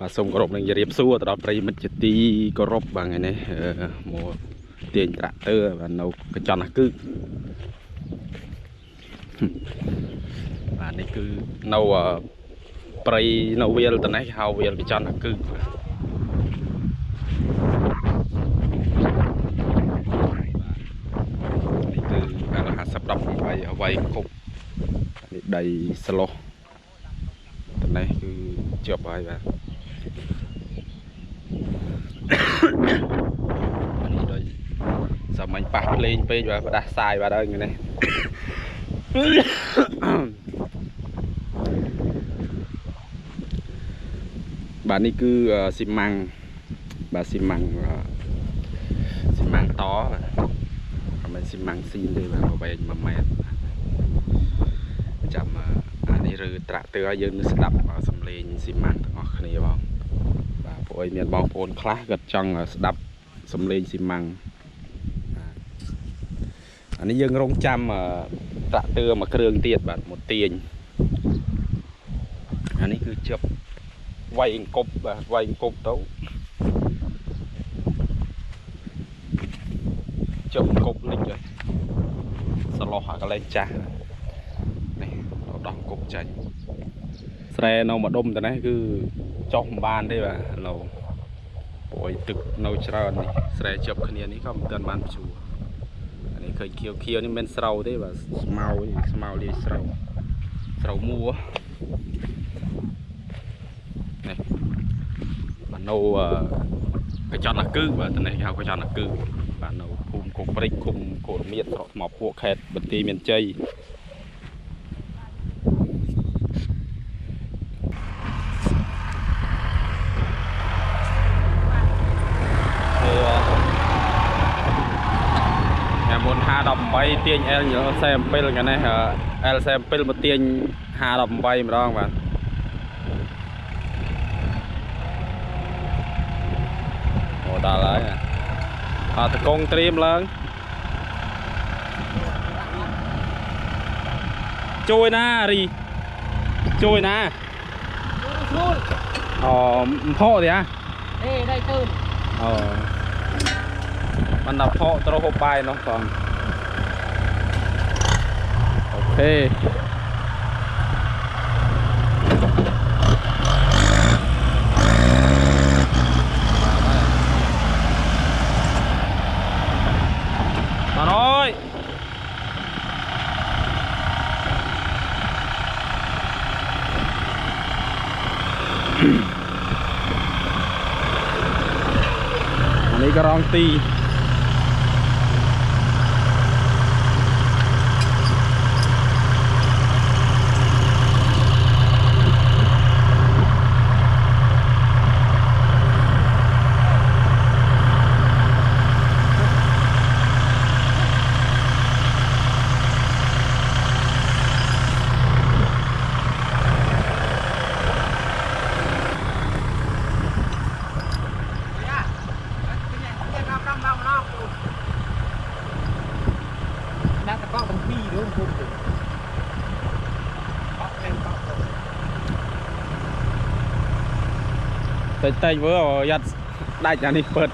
បាទសូមគោរពនឹងជម្រាបសួរទៅដល់ប្រិយមិត្តជាទីគោរពបាទថ្ងៃនេះអឺមកទាញត្រាក់ទ័របាទនៅកញ្ចន់អាគឹកបាទនេះគឺនៅអឺព្រៃនៅវាលត្នេះគេហៅវាលកញ្ចន់អាគឹកបាទនេះគឺ L50 18អ្វីគប់នេះដីស្លោះត្នេះគឺជាប់ហើយបាទអា នេះដូចសាមញ្ញប៉ះភ្លេងពេកបាទផ្ដាស់សាយបាទហើយនេះបាទនេះគឺអឺស៊ីម៉ាំងបាទស៊ីម៉ាំងអឺស៊ីម៉ាំងតបាទអត់មែនស៊ីម៉ាំងស៊ីនទេបាទប្រវែង1ម៉ែត្រចាំអឺអានេះឬត្រាក់ទ័រឲ្យយើងនឹងស្ដាប់អឺសំឡេងស៊ីម៉ាំងទាំងអស់គ្នាបងបាទ ព្រោះឲ្យមានបងប្អូនខ្លះគាត់ចង់ស្ដាប់សំឡេងស៊ីម៉ាំងបាទអានេះយើងរងចាំអឺត្រាក់ទ័រមួយគ្រឿងទៀតបាទមកទាញអានេះគឺជាប់វាយអង្គប់បាទវាយអង្គប់ទៅជាប់អង្គប់លិចហើយសឡោះអាកន្លែងចាស់នេះទៅដោះអង្គប់ចាញ់ស្រែនៅម្ដុំទៅនេះគឺ ចុះមិនបានទេបាទនៅព្រោះទឹកនៅច្រើននេះស្រែជាប់គ្នានេះក៏មិនទាន់បានភ្ជួរអានេះឃើញខៀវខៀវនេះមិនមែនស្រូវទេបាទស្មៅទេស្មៅលាយស្រូវស្រូវមួនេះបាទនៅអឺកញ្ចន់អាគឺបាទទៅនេះគេហៅកញ្ចន់អាគឺបាទនៅភូមិគោកព្រិចឃុំកូរមៀតស្រុកថ្មភក់ខេត្តបន្ទាយមានជ័យ ថ្ងៃមុន518ទាញ L 47ថ្ងៃនេះ L 47មកទាញ518ម្ដងបាទអូដល់ហើយអត់តកងត្រៀមឡើងជួយណារីជួយណាជួលអូមផោទេហ៎អេ đây tư អូมันដល់ផោត្រូវហូបបាយនោះបង អូខេបាទអើយ តិចតិចមើលយ៉ាត់ដាច់អានេះពិ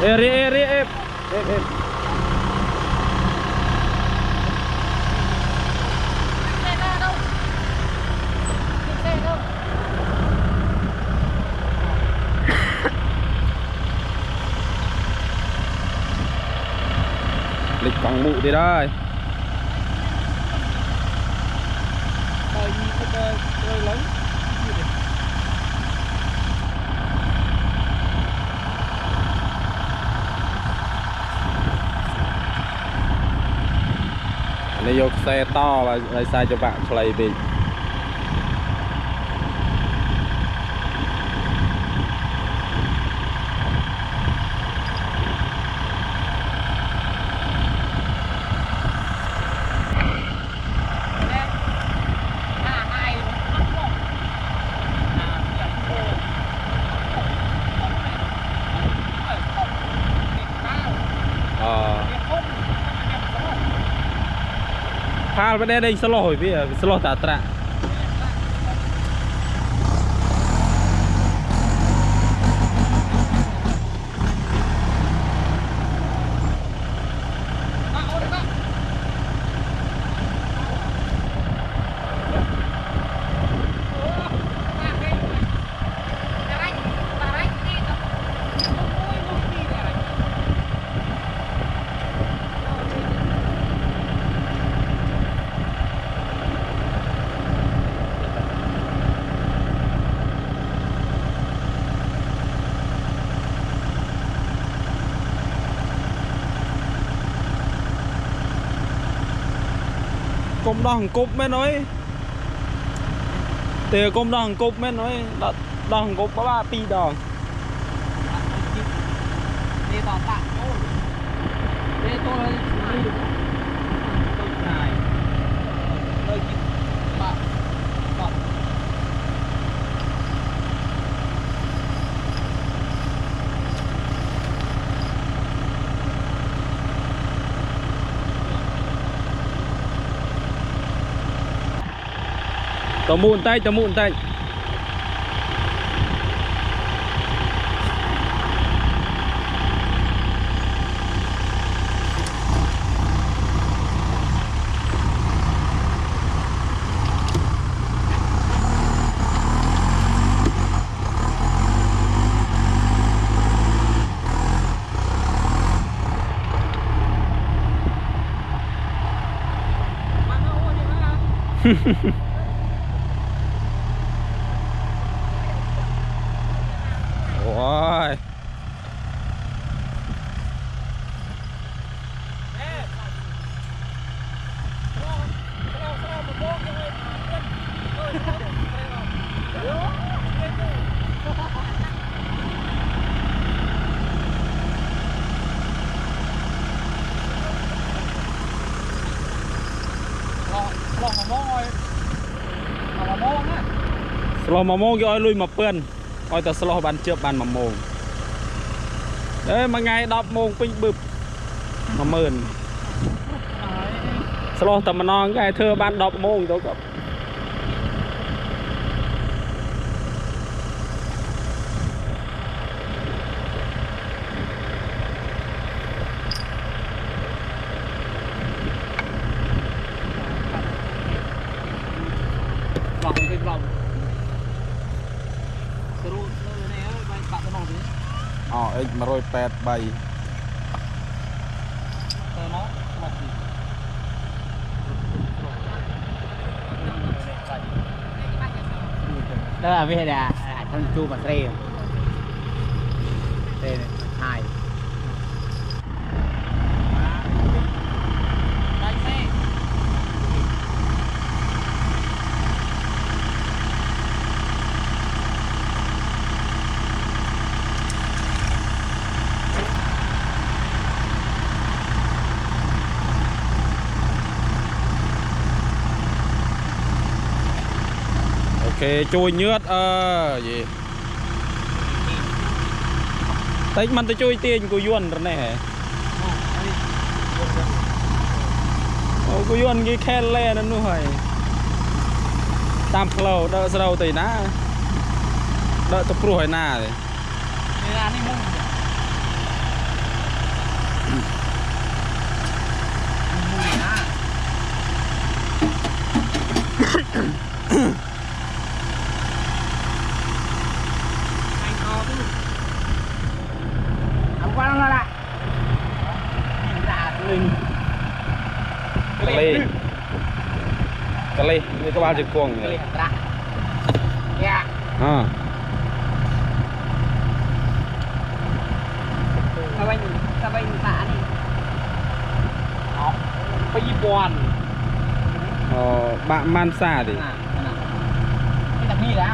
เอรีเอรีเอฟเอฟเล็กฟังมูได้ได้ យកខ្សែតហើយហើយខ្សែច្បាក់ខ្លីពេក លបែរដេញស្លោះហើយវាស្លោះតាត្រាក់ កុំដោះអង្គប់មែនអើយទេកុំដោះអង្គប់មែនអើយដល់ដោះអង្គប់បាពីរដង đi vào bạn thôi đi tôi đi được tôi តមូនតែត ស្លោះមួយម៉ោងយកឲ្យលុយមកពឿនឲ្យតែស្លោះបានជឿបបានមួយម៉ោងអេមួយថ្ងៃ10ម៉ោងពេញបឹប10000ស្លោះតែម្ដងគេធ្វើបាន10ម៉ោងទៅក៏ អអ X183 sơ nó một gì đó là về là thân chu mà tre tre này hai đánh ok ជួយញឿតអើយីតែមិនទៅជួយទាញគូយន់រនេះហ៎អូគូយន់គេខែលលែនៅនោះហើយតាមផ្លូវដើរស្រូវទៅណាដើរទៅព្រោះឲ្យណាទេ Thế là đi mông kìa. กะเลยกะเลยนี่ก็ว่าจะกวงเนี่ยอ่าสบายสบายสานี่ไปญี่ปุ่นอ๋อบะมันซาดิไม่แต่พี่แล้ว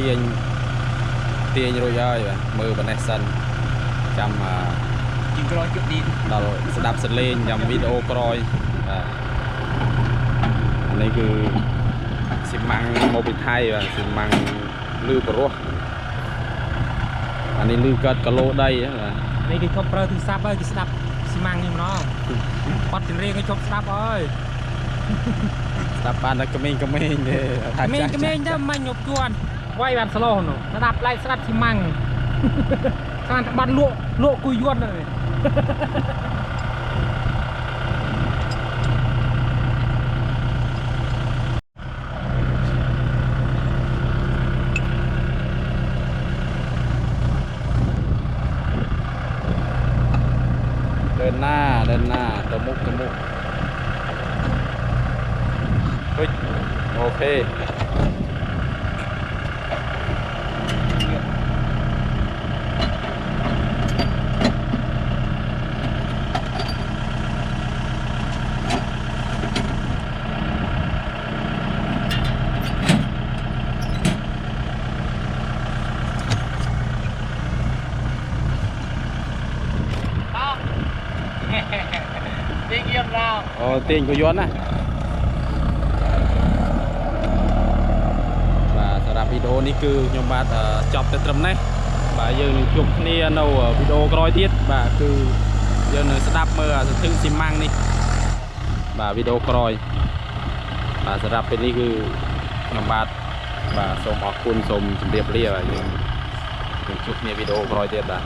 ទាញទាញរួចហើយបាទមើលប៉ុណ្ណេះសិនចាំអាជាងក្រោយជុកឌីនដល់ស្ដាប់សលេងចាំវីដេអូក្រោយបាទអានេះគឺស៊ីម៉ាំងមកពីថៃបាទស៊ីម៉ាំងលឺបរោះអានេះលឺកើតគីឡូដីហ៎បាទនេះគេឈប់ប្រើទូរស័ព្ទហើយគេស្ដាប់ស៊ីម៉ាំងនេះម្ដងបាត់ចម្រៀងគេឈប់ស្ដាប់ហើយស្ដាប់បានតែក្មេងៗទេថាក្មេងចាស់ក្មេងទៅ មាញ់ញប់ជួនវាយបានស្លោនោះស្ដាប់ឡៃស្ដាប់ស៊ីម៉ាំងស្មានតែបាត់លក់លក់គួយយន់ហើយเดิ ទាញគយ័នណាបាទសម្រាប់វីដេអូនេះគឺខ្ញុំបាទអឺចប់តែត្រឹមនេះបាទយើងនឹងជួបគ្នានៅវីដេអូក្រោយទៀតបាទគឺយើងនឹងស្ដាប់មើលអាសន្ធឹងស៊ីម៉ាំងនេះបាទវីដេអូក្រោយបាទសម្រាប់ពេលនេះគឺខ្ញុំបាទបាទសូមអរគុណសូមជម្រាបលាបាទយើងនឹងជួបគ្នាវីដេអូក្រោយទៀតបាទ